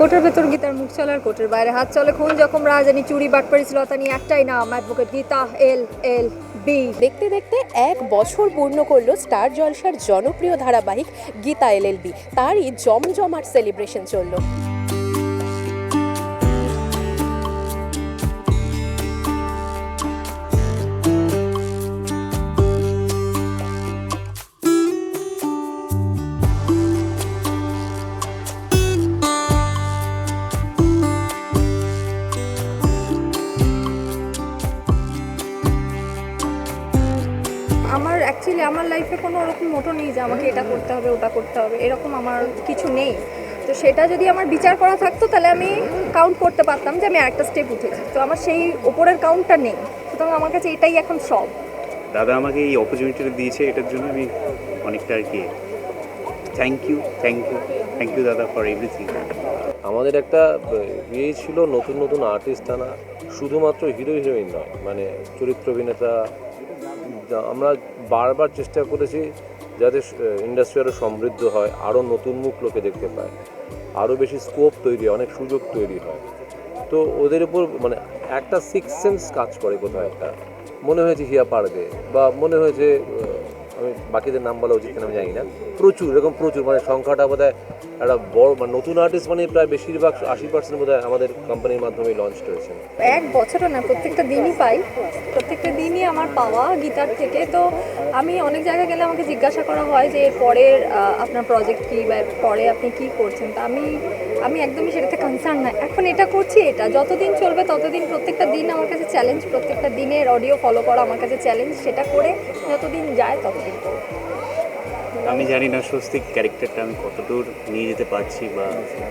কোটের ভেতর গীতার মুখ চলে আর কোটের বাইরে হাত চলে। খুন যখন রাজানি চুরি বাট পারিছিল শ্লতা নিয়ে একটাই নাম advocate Geeta L L B দেখতে দেখতে এক বছর পূর্ণ করল স্টার জলসার জনপ্রিয় ধারাবাহিক গীতা এল এল বি তারই জমজমাট সেলিব্রেশন চলল। আমার লাইফে কোনো ওরকম মোটো নেই যে আমাকে এটা করতে হবে ওটা করতে হবে। এরকম আমার কিছু নেই। তো সেটা যদি আমার বিচার করা থাকতো তাহলে আমি কাউন্ট করতে পারতাম যে আমি একটা স্টেপ উঠেছি। তো আমার সেই ওপরের কাউন্টটা নেই। সুতরাং আমার কাছে এটাই এখন সব। দাদা আমাকে এই অপরচুনিটিটা দিয়েছে এটার জন্য আমি অনেকটা আর কি thank you thank you thank you দাদা ফর এভরিথিং আমাদের একটা ইয়ে ছিল নতুন নতুন আর্টিস্ট আনা। শুধুমাত্র হিরো হিরোইন নয় মানে চরিত্র অভিনেতা আমরা বারবার চেষ্টা করেছি যাতে ইন্ডাস্ট্রি আরও সমৃদ্ধ হয় আরও নতুন মুখ লোকে দেখতে পায় আরও বেশি স্কোপ তৈরি হয়, অনেক সুযোগ তৈরি হয়। তো ওদের উপর মানে একটা সিক্স সেন্স কাজ করে কোথাও একটা। মনে হয়েছে হিয়া পারবে, বা মনে হয়েছে আমি বাকিদের নাম বলা উচিত কিনা আমি জানি না। প্রচুর, এরকম প্রচুর মানে সংখ্যাটা বোধ হয় একটা বড় মানে নতুন আর্টিস্ট মানে প্রায় বেশিরভাগ আশি পার্সেন্ট বোধ আমাদের কোম্পানির মাধ্যমে লঞ্চ হয়েছে এক বছরও না, প্রত্যেকটা দিনই পাই। প্রত্যেকটা দিনই আমার পাওয়া গীতার থেকে। তো আমি অনেক জায়গায় গেলে আমাকে জিজ্ঞাসা করা হয় যে পরের আপনার প্রজেক্ট কী বা পরে আপনি কী করছেন? তা আমি আমি একদমই সেটাতে কনসার্ন না। এখন এটা করছি, এটা যতদিন চলবে ততদিন প্রত্যেকটা দিন আমার কাছে চ্যালেঞ্জ প্রত্যেকটা দিনের অডিও ফলো করা আমার কাছে চ্যালেঞ্জ সেটা করে যতদিন যায় ততদিন আমি জানি না স্বস্তিক ক্যারেক্টারটা আমি কতদূর নিয়ে যেতে পারছি বা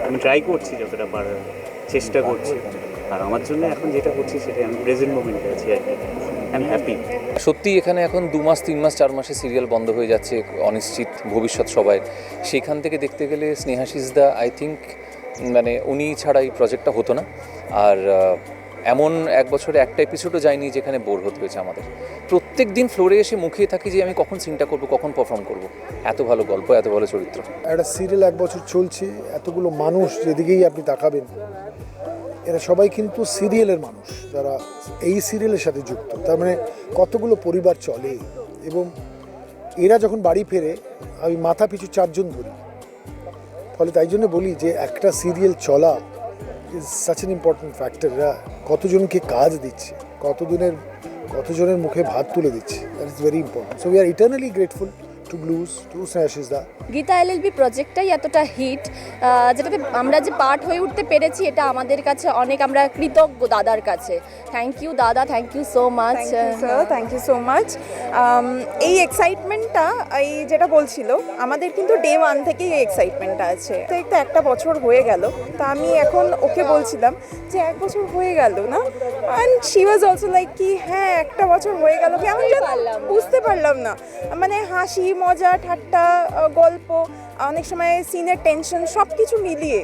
আমি ট্রাই করছি যতটা পারার চেষ্টা করছি। আর আমার জন্য এখন যেটা করছি সেটা আমি প্রেজেন্ট মোমেন্টে আছি আর কি। হ্যাপি সত্যি এখানে এখন দু মাস, তিন মাস, চার মাসে সিরিয়াল বন্ধ হয়ে যাচ্ছে অনিশ্চিত ভবিষ্যৎ সবাই। সেখান থেকে দেখতে গেলে স্নেহাশিস দা আই থিঙ্ক মানে উনি ছাড়া এই প্রজেক্টটা হতো না। আর এমন এক বছরে একটা এপিসোডও যায়নি যেখানে বোর হতে হয়েছে আমাদের। প্রত্যেক দিন ফ্লোরে এসে মুখিয়ে থাকি যে আমি কখন সিনটা করব, কখন পারফর্ম করব। এত ভালো গল্প, এত ভালো চরিত্র। একটা সিরিয়াল এক বছর চলছে, এতগুলো মানুষ যেদিকেই আপনি তাকাবেন, এরা সবাই কিন্তু সিরিয়ালের মানুষ। যারা এই সিরিয়ালের সাথে যুক্ত, তার মানে কতগুলো পরিবার চলে এবং এরা যখন বাড়ি ফেরে, আমি মাথা পিছু চারজন ধরি ফলে তাই জন্য বলি যে একটা সিরিয়াল চলা is such an important factor এরা কতজনকে কাজ দিচ্ছে কতজনের কতজনের মুখে ভাত তুলে দিচ্ছে that is very important so we are eternally grateful to Blues to Snehashis the Geeta LLB প্রজেক্টটাই এতটা হিট যেটাতে আমরা যে পার্ট হয়ে উঠতে পেরেছি এটা আমাদের কাছে অনেক আমরা কৃতজ্ঞ দাদার কাছে। থ্যাংক ইউ দাদা thank you so much thank you sir thank you so much এই এক্সাইটমেন্টটা এই যেটা বলছিল আমাদের কিন্তু ডে ওয়ান থেকেই এই এক্সাইটমেন্টটা আছে। তো একটা একটা বছর হয়ে গেল। তা আমি এখন ওকে বলছিলাম যে এক বছর হয়ে গেল না? And she was also like কি হ্যাঁ একটা বছর হয়ে গেল। কি আমি বুঝতে পারলাম না। মানে হাসি মজা ঠাট্টা গল্প অনেক সময় সিনের টেনশন সব কিছু মিলিয়ে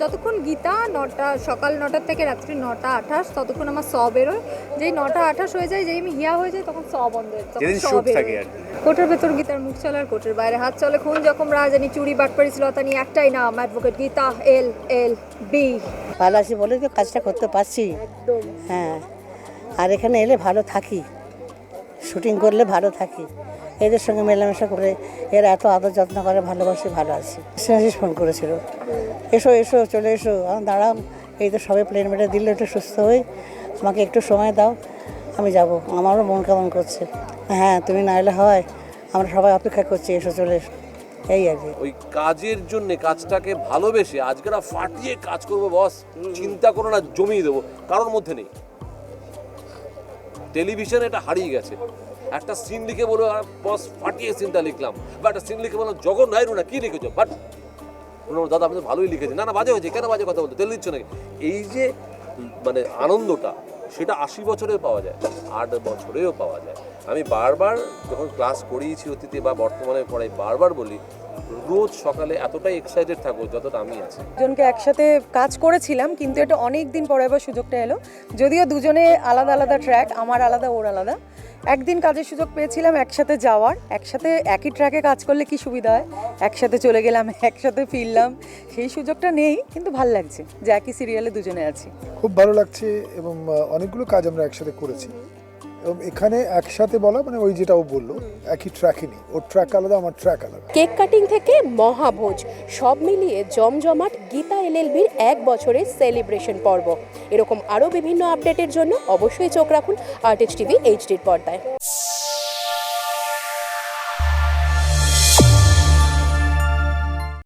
যতক্ষণ গীতা নটা সকাল নটার থেকে রাত্রি নটা আঠাশ ততক্ষণ আমার স বেরোয়। যেই নটা আঠাশ হয়ে যায় যেই আমি হিয়া হয়ে যায় তখন স বন্ধ হয়ে যায় কোটের ভেতর গীতার মুখ চলে আর কোটের বাইরে হাত চলে। খুন যখন রাজানি চুরি বাট বাটপাড়ি শ্লতা নিয়ে একটাই নাম advocate Geeta L L B. ভালো আছি বলে তো কাজটা করতে পারছি। হ্যাঁ। আর এখানে এলে ভালো থাকি। শুটিং করলে ভালো থাকি। এদের সঙ্গে মেলামেশা করে এরা এত আদর যত্ন করে ভালোবাসি ভালো আছি। স্নেহাশিস ফোন করেছিল। এসো এসো চলে এসো। আমি দাঁড়াও এই তো সবে প্লেন মেটে দিলে একটু সুস্থ হই। আমাকে একটু সময় দাও আমি যাব। আমারও মন কেমন করছে। হ্যাঁ তুমি না এলে হয় আমরা সবাই অপেক্ষা করছি এসো চলে এসো। এই আর কি। ওই কাজের জন্য কাজটাকে ভালোবেসে আজকেরা ফাটিয়ে কাজ করব বস চিন্তা করো না জমিয়ে দেবো। কারোর মধ্যে নেই। টেলিভিশনে এটা হারিয়ে গেছে। একটা সিন লিখে বলো বস ফাটিয়ে সিনটা লিখলাম। বা একটা সিন লিখে বললাম জগন নাইরু না, কি লিখেছো? বাট দাদা আপনি ভালোই লিখেছেন না না, বাজে হয়েছে, কেন বাজে কথা বলতে তেল দিচ্ছ নাকি? এই যে মানে আনন্দটা, সেটা আশি বছরেও পাওয়া যায়, আট বছরেও পাওয়া যায়। আমি বারবার যখন ক্লাস করিয়েছি অতীতে বা বর্তমানে পড়াই, বারবার বলি রোজ সকালে এতটাই এক্সাইটেড থাকো যতটা আমি আছি। দুজনকে একসাথে কাজ করেছিলাম কিন্তু এটা অনেক দিন পরে আবার সুযোগটা এলো। যদিও দুজনে আলাদা আলাদা ট্র্যাক আমার আলাদা ওর আলাদা। একদিন কাজের সুযোগ পেয়েছিলাম একসাথে যাওয়ার একসাথে একই ট্র্যাকে কাজ করলে কি সুবিধা হয়? একসাথে চলে গেলাম একসাথে ফিরলাম। সেই সুযোগটা নেই কিন্তু ভালো লাগছে যে একই সিরিয়ালে দুজনে আছি। খুব ভালো লাগছে এবং অনেকগুলো কাজ আমরা একসাথে করেছি। এবং এখানে একসাথে বলা মানে ওই যেটা ও বলল, একই ট্র্যাকে নেই। ওর ট্র্যাক আলাদা, আমার ট্র্যাক আলাদা। কেক কাটিং থেকে মহাভোজ, সব মিলিয়ে জমজমাট গীতা এলএলবির এক বছরের সেলিব্রেশন পর্ব। এরকম আরও বিভিন্ন আপডেটের জন্য অবশ্যই চোখ রাখুন আর্টিস্ট টিভি এইচডির পর্দায়।